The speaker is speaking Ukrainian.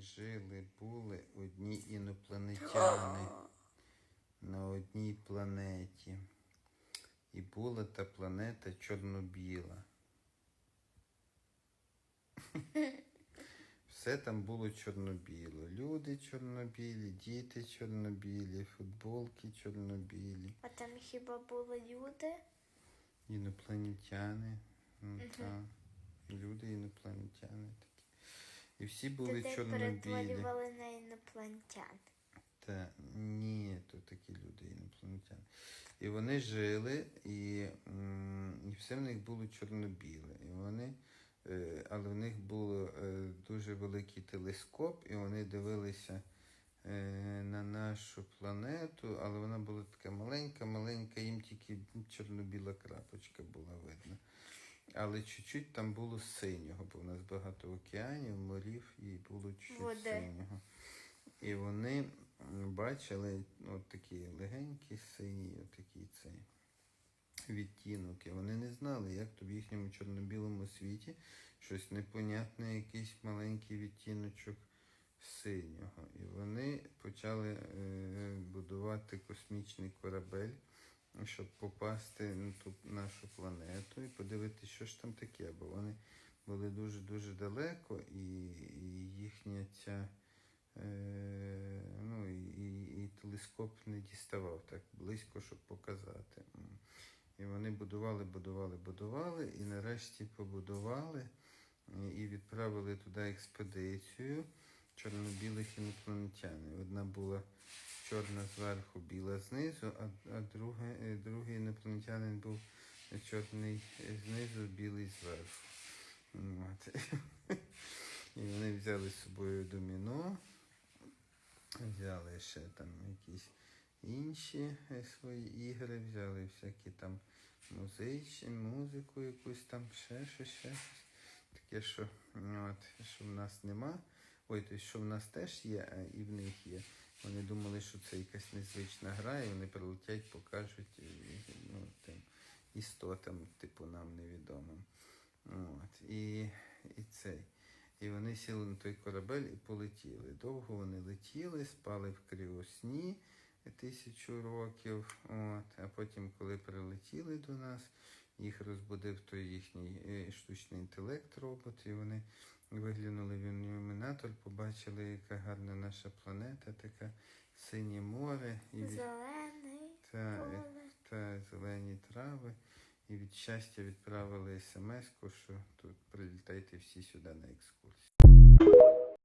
жили, були одні інопланетяни на одній планеті. І була та планета чорно-біла. Все там було чорно-біло. Люди чорно-білі, діти чорно-білі, футболки чорно-білі, А там хіба були люди? інопланетяни. Ну, та, люди інопланетяни такі. І всі були Людей чорно-білі. на інопланетян. Та ні, то такі люди інопланетяни. І вони жили, і, і все в них було чорно-біле. І вони, е, але в них був е, дуже великий телескоп, і вони дивилися е, на нашу планету, але вона була така маленька, маленька, їм тільки чорно-біла крапочка була видна. Але чуть-чуть там було синього, бо в нас багато океанів, морів і було чуть-чуть синього. І вони бачили от такі легенькі сині, от такий цей відтінок. І вони не знали, як то в їхньому чорно-білому світі щось непонятне, якийсь маленький відтіночок синього. І вони почали е, будувати космічний корабель, щоб попасти на ту нашу планету і подивитися, що ж там таке, бо вони були дуже-дуже далеко, і, їхня ця. Е, ну, і, і, телескоп не діставав так близько, щоб показати. І вони будували, будували, будували, і нарешті побудували е, і відправили туди експедицію чорно-білих інопланетян. Одна була чорна зверху, біла знизу, а, а друга, е, другий інопланетянин був чорний знизу, білий зверху. От. І вони взяли з собою доміно, взяли ще там якісь інші е, свої ігри, взяли всякі там музичні, музику якусь там, ще щось, ще щось. Таке, що, от, що в нас нема. Ой, то що в нас теж є, а і в них є. Вони думали, що це якась незвична гра, і вони прилетять, покажуть тим істотам, типу нам невідомим. От. І, і цей. І вони сіли на той корабель і полетіли. Довго вони летіли, спали в кріосні тисячу років. От. А потім, коли прилетіли до нас, їх розбудив той їхній е, штучний інтелект робот, і вони виглянули в ілюмінатор, побачили, яка гарна наша планета, така синє море, і. Зелений справи. І від щастя відправили смс-ку, що тут прилітайте всі сюди на екскурсію.